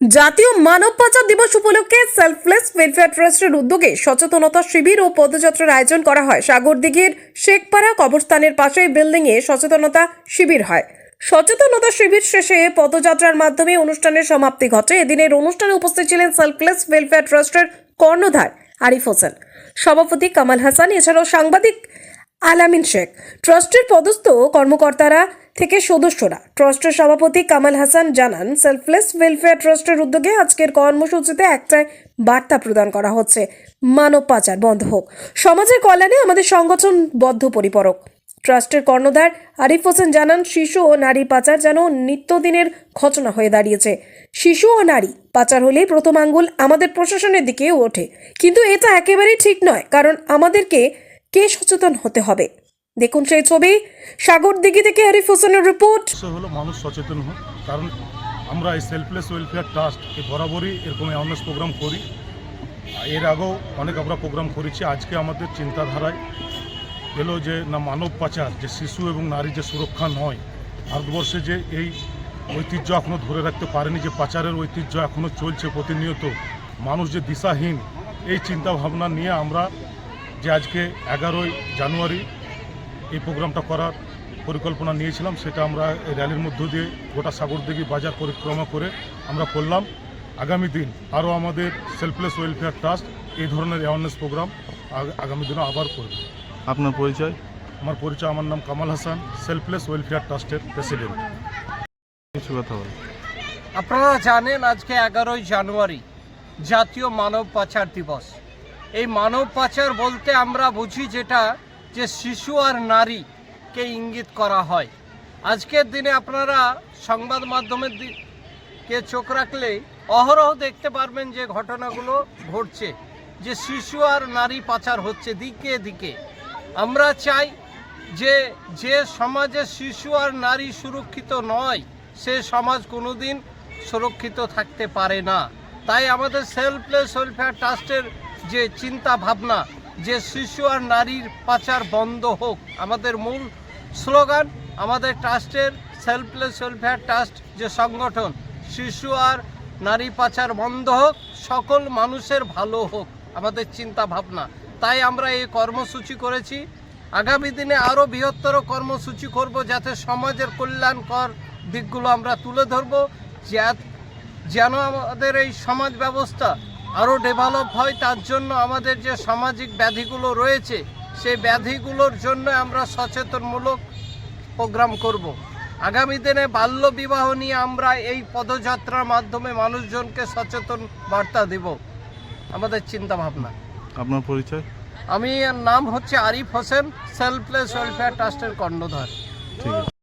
জাতীয় মানব পাচার দিবস উপলক্ষে সেলফলেস ওয়েলফেয়ার ট্রাস্টের উদ্যোগে সচেতনতা শিবির ও পদযাত্রার আয়োজন করা হয়। সাগরদিঘির শেখপাড়া কবরস্থানের পাশেই বিল্ডিংয়ে সচেতনতা শিবির হয়। সচেতনতা শিবির শেষে পদযাত্রার মাধ্যমে অনুষ্ঠানের সমাপ্তি ঘটে। এদিনের অনুষ্ঠানে উপস্থিত ছিলেন সেলফলেস ওয়েলফেয়ার ট্রাস্টের কর্ণধার আরিফ হোসেন। সভাপতি কামাল হাসান, এছাড়াও সাংবাদিক আলামিন শেখ। ট্রাস্টের পদস্থ কর্মকর্তারা থেকে সদস্যরা। ট্রাস্টের সভাপতি কামাল হাসান জানান সেলফলেস ওয়েলফেয়ার ট্রাস্টের উদ্যোগে আজকের কর্মসূচিতে একটাই বার্তা প্রদান করা হচ্ছে, মানব পাচার বন্ধ হোক। সমাজের কল্যাণে আমাদের সংগঠন বদ্ধ পরিপরক ট্রাস্টের কর্ণধার আরিফ হোসেন জানান, শিশু ও নারী পাচার যেন নিত্যদিনের ঘটনা হয়ে দাঁড়িয়েছে। শিশু ও নারী পাচার হলেই প্রথম আঙ্গুল আমাদের প্রশাসনের দিকেও ওঠে। কিন্তু এটা একেবারেই ঠিক নয়, কারণ আমাদেরকে কে সচেতন হতে হবে? দেখুন সেই ছবি। সাগর দিঘি থেকে আরিফ হোসেনের রিপোর্ট। হলো মানুষ সচেতন হোক, কারণ আমরা এই সেলফলেস ওয়েলফেয়ার ট্রাস্ট বরাবরই এরকম অ্যাওয়ারনেস প্রোগ্রাম করি। এর আগেও অনেক আমরা প্রোগ্রাম করেছি, আজকে আমাদের চিন্তাধারায় এলো যে না মানব পাচার, যে শিশু এবং নারী যে সুরক্ষা নয়, ভারতবর্ষে যে এই ঐতিহ্য এখনও ধরে রাখতে পারেনি, যে পাচারের ঐতিহ্য এখনও চলছে প্রতিনিয়ত, মানুষ যে দিশাহীন, এই চিন্তা ভাবনা নিয়ে আমরা যে আজকে এগারোই জানুয়ারি এই প্রোগ্রামটা করার পরিকল্পনা নিয়েছিলাম সেটা আমরা এই র্যালির মধ্য দিয়ে গোটা সাগরদিঘি বাজার পরিক্রমা করে আমরা করলাম। আগামী দিন আরও আমাদের সেলফলেস ওয়েলফেয়ার ট্রাস্ট এই ধরনের অ্যাওয়ারনেস প্রোগ্রাম আগামী দিনে আবার করবে। আপনার পরিচয়? আমার পরিচয় আমার নাম কামাল হাসান সেলফলেস ওয়েলফেয়ার ট্রাস্টের প্রেসিডেন্ট কিছু কথা বল আপনারা জানেন আজকে এগারোই জানুয়ারি জাতীয় মানব পাচার দিবস। এই মানব পাচার বলতে আমরা বুঝি যেটা যে শিশু আর নারীকে ইঙ্গিত করা হয়। আজকের দিনে আপনারা সংবাদ মাধ্যমের দিকে চোখ রাখলে অহরহ দেখতে পারবেন যে ঘটনাগুলো ঘটছে, যে শিশু আর নারী পাচার হচ্ছে দিকে দিকে। আমরা চাই যে যে সমাজে শিশু আর নারী সুরক্ষিত নয়, সে সমাজ কোনোদিন সুরক্ষিত থাকতে পারে না। তাই আমাদের সেলফলেস ওয়েলফেয়ার ট্রাস্টের যে চিন্তা ভাবনা, যে শিশু আর নারীর পাচার বন্ধ হোক। আমাদের মূল স্লোগান, আমাদের ট্রাস্টের সেলফলেস ওয়েলফেয়ার ট্রাস্ট যে সংগঠন, শিশু আর নারী পাচার বন্ধ হোক, সকল মানুষের ভালো হোক, আমাদের চিন্তা ভাবনা। তাই আমরা এই কর্মসূচি করেছি। আগামী দিনে আরও বৃহত্তর কর্মসূচি করব যাতে সমাজের কল্যাণকর দিকগুলো আমরা তুলে ধরব। যেন আমাদের এই সমাজ ব্যবস্থা আরও ডেভেলপ হয় তার জন্য আমাদের যে সামাজিক ব্যাধিগুলো রয়েছে সেই ব্যাধিগুলোর জন্য আমরা সচেতনমূলক প্রোগ্রাম করব। আগামী দিনে বাল্য বিবাহ নিয়ে আমরা এই পদযাত্রার মাধ্যমে মানুষজনকে সচেতন বার্তা দেব। আমাদের চিন্তা ভাবনা আপনার পরিচয়? আমি নাম হচ্ছে আরিফ হোসেন সেলফলেস ওয়েলফেয়ার ট্রাস্টের কর্ণধার।